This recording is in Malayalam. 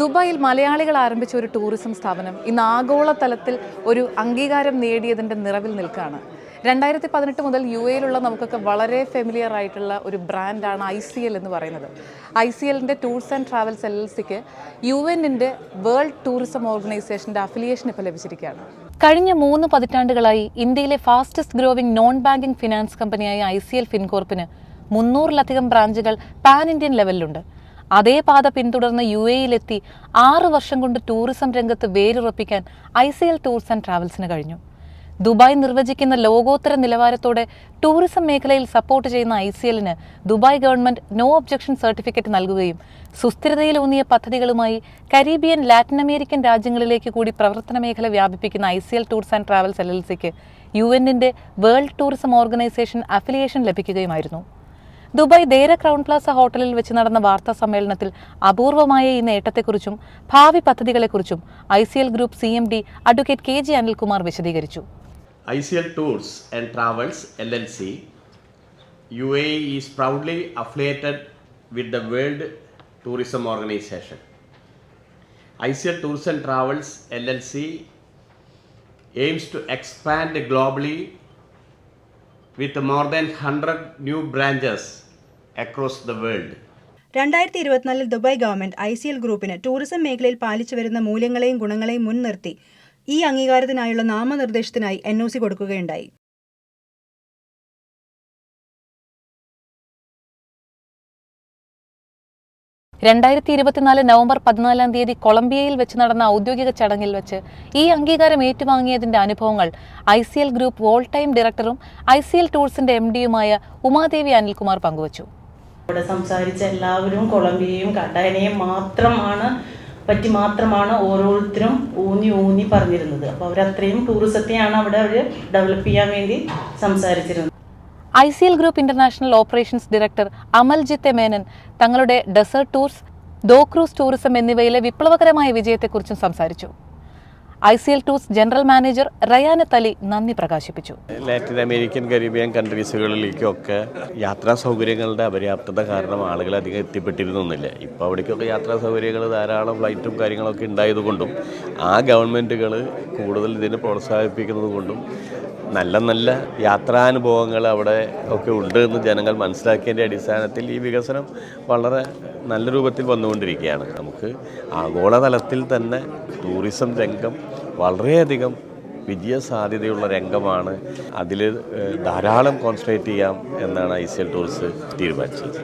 ദുബായിൽ മലയാളികൾ ആരംഭിച്ച ഒരു ടൂറിസം സ്ഥാപനം ഇന്ന് ആഗോളതലത്തിൽ ഒരു അംഗീകാരം നേടിയതിന്റെ നിറവിൽ നിൽക്കുകയാണ്. രണ്ടായിരത്തി പതിനെട്ട് മുതൽ യു എയിലുള്ള നമുക്കൊക്കെ വളരെ ഫെമിലിയർ ആയിട്ടുള്ള ഒരു ബ്രാൻഡാണ് ഐ സി എൽ എന്ന് പറയുന്നത്. ഐ സി എല്ലിന്റെ tours and travels L L സിക്ക് യു എന്നിന്റെ വേൾഡ് ടൂറിസം ഓർഗനൈസേഷന്റെ അഫിലിയേഷൻ ഇപ്പോൾ ലഭിച്ചിരിക്കുകയാണ്. കഴിഞ്ഞ മൂന്ന് പതിറ്റാണ്ടുകളായി ഇന്ത്യയിലെ fastest growing non banking finance കമ്പനിയായ ഐ സി എൽ ഫിൻകോർപ്പിന് മുന്നൂറിലധികം ബ്രാഞ്ചുകൾ പാൻ ഇന്ത്യൻ ലെവലിലുണ്ട് അതേ പാത പിന്തുടർന്ന് യു എയിലെത്തി ആറ് വർഷം കൊണ്ട് ടൂറിസം രംഗത്ത് വേരുറപ്പിക്കാൻ I C L tours and ട്രാവൽസിന് കഴിഞ്ഞു. ദുബായ് നിർവചിക്കുന്ന ലോകോത്തര നിലവാരത്തോടെ ടൂറിസം മേഖലയിൽ സപ്പോർട്ട് ചെയ്യുന്ന ഐ സി എല്ലിന് Dubai government no objection certificate നൽകുകയും സുസ്ഥിരതയിലൂന്നിയ പദ്ധതികളുമായി കരീബിയൻ ലാറ്റിൻ അമേരിക്കൻ രാജ്യങ്ങളിലേക്ക് കൂടി പ്രവർത്തന മേഖല വ്യാപിപ്പിക്കുന്ന I C L tours and travels L L സിക്ക് യു എന്നിന്റെ വേൾഡ് ടൂറിസം ഓർഗനൈസേഷൻ അഫിലിയേഷൻ ലഭിക്കുകയുമായിരുന്നു. ദുബായ് ദേര ക്രൗൺ പ്ലാസ ഹോട്ടലിൽ വെച്ച് നടന്ന വാർത്താ സമ്മേളനത്തിൽ അപൂർവമായ ഈ നേട്ടത്തെക്കുറിച്ചും ഭാവി പദ്ധതികളെക്കുറിച്ചും I C L group C M D advocate K G Anilkumar വിശദീകരിച്ചു. I C L tours and travels L N C. U A is proudly affiliated with the world tourism organization. I C L tours and travels L N C aims to expand globally with more than hundred new branches across the world. രണ്ടായിരത്തി ഇരുപത്തിനാലിൽ Dubai government I C L ഗ്രൂപ്പിന് ടൂറിസം മേഖലയിൽ പാലിച്ചു വരുന്ന മൂല്യങ്ങളെയും ഗുണങ്ങളെയും മുൻനിർത്തി. ഈ അംഗീകാരത്തിനായുള്ള നാമനിർദ്ദേശത്തിനായി എൻ ഒ സി കൊടുക്കുകയുണ്ടായി. രണ്ടായിരത്തി ഇരുപത്തിനാല് നവംബർ പതിനാലാം തീയതി കൊളംബിയയിൽ വെച്ച് നടന്ന ഔദ്യോഗിക ചടങ്ങിൽ വെച്ച് ഈ അംഗീകാരം ഏറ്റുവാങ്ങിയതിന്റെ അനുഭവങ്ങൾ I C L group whole time ഡയറക്ടറും ഐ സി എൽ ടൂർസിന്റെ എം ഡിയുമായ ഉമാദേവി അനിൽകുമാർ പങ്കുവച്ചു. ഇവിടെ സംസാരിച്ച എല്ലാവരും കൊളംബിയയും കണ്ടായനെയും മാത്രമാണ് പറ്റി മാത്രമാണ് ഓരോരുത്തരും ഊന്നി ഊന്നി പറഞ്ഞിരുന്നത്. അപ്പോൾ അവരത്രയും ടൂറിസത്തെയാണ് അവിടെ അവർ ഡെവലപ്പ് ചെയ്യാൻ വേണ്ടി സംസാരിച്ചിരുന്നത്. I C L group international operations director അമൽജിത്തെ Menon തങ്ങളുടെ desert tours dhow cruise tourism എന്നിവയിലെ വിപ്ലവകരമായ വിജയത്തെക്കുറിച്ചും സംസാരിച്ചു. I C L tours general manager Rayana തലി നന്ദി പ്രകാശിപ്പിച്ചു. ലാറ്റിൻ അമേരിക്കൻ കരീബിയൻ കൺട്രീസുകളിലേക്കൊക്കെ യാത്രാ സൗകര്യങ്ങളുടെ അപര്യാപ്തത കാരണം ആളുകൾ അധികം എത്തിപ്പെട്ടിരുന്നില്ല ഇപ്പോൾ അവിടേക്കൊക്കെ യാത്രാ സൗകര്യങ്ങൾ ധാരാളം ഫ്ലൈറ്റും കാര്യങ്ങളൊക്കെ ഉണ്ടായതുകൊണ്ടും ആ ഗവൺമെന്റുകൾ കൂടുതൽ ഇതിനെ പ്രോത്സാഹിപ്പിക്കുന്നത് കൊണ്ടും നല്ല നല്ല യാത്രാനുഭവങ്ങൾ അവിടെ ഒക്കെ ഉണ്ട് എന്ന് ജനങ്ങൾ മനസ്സിലാക്കിയതിന്റെ അടിസ്ഥാനത്തിൽ ഈ വികസനം വളരെ നല്ല രൂപത്തിൽ വന്നുകൊണ്ടിരിക്കുകയാണ്. നമുക്ക് ആഗോളതലത്തിൽ തന്നെ ടൂറിസം രംഗം വളരെയധികം വിജയ സാധ്യതയുള്ള രംഗമാണ് അതിൽ ധാരാളം കോൺസെൻട്രേറ്റ് ചെയ്യാം എന്നാണ് ഐ സി എൽ ടൂറിസ്റ്റ് തീരുമാനിച്ചത്.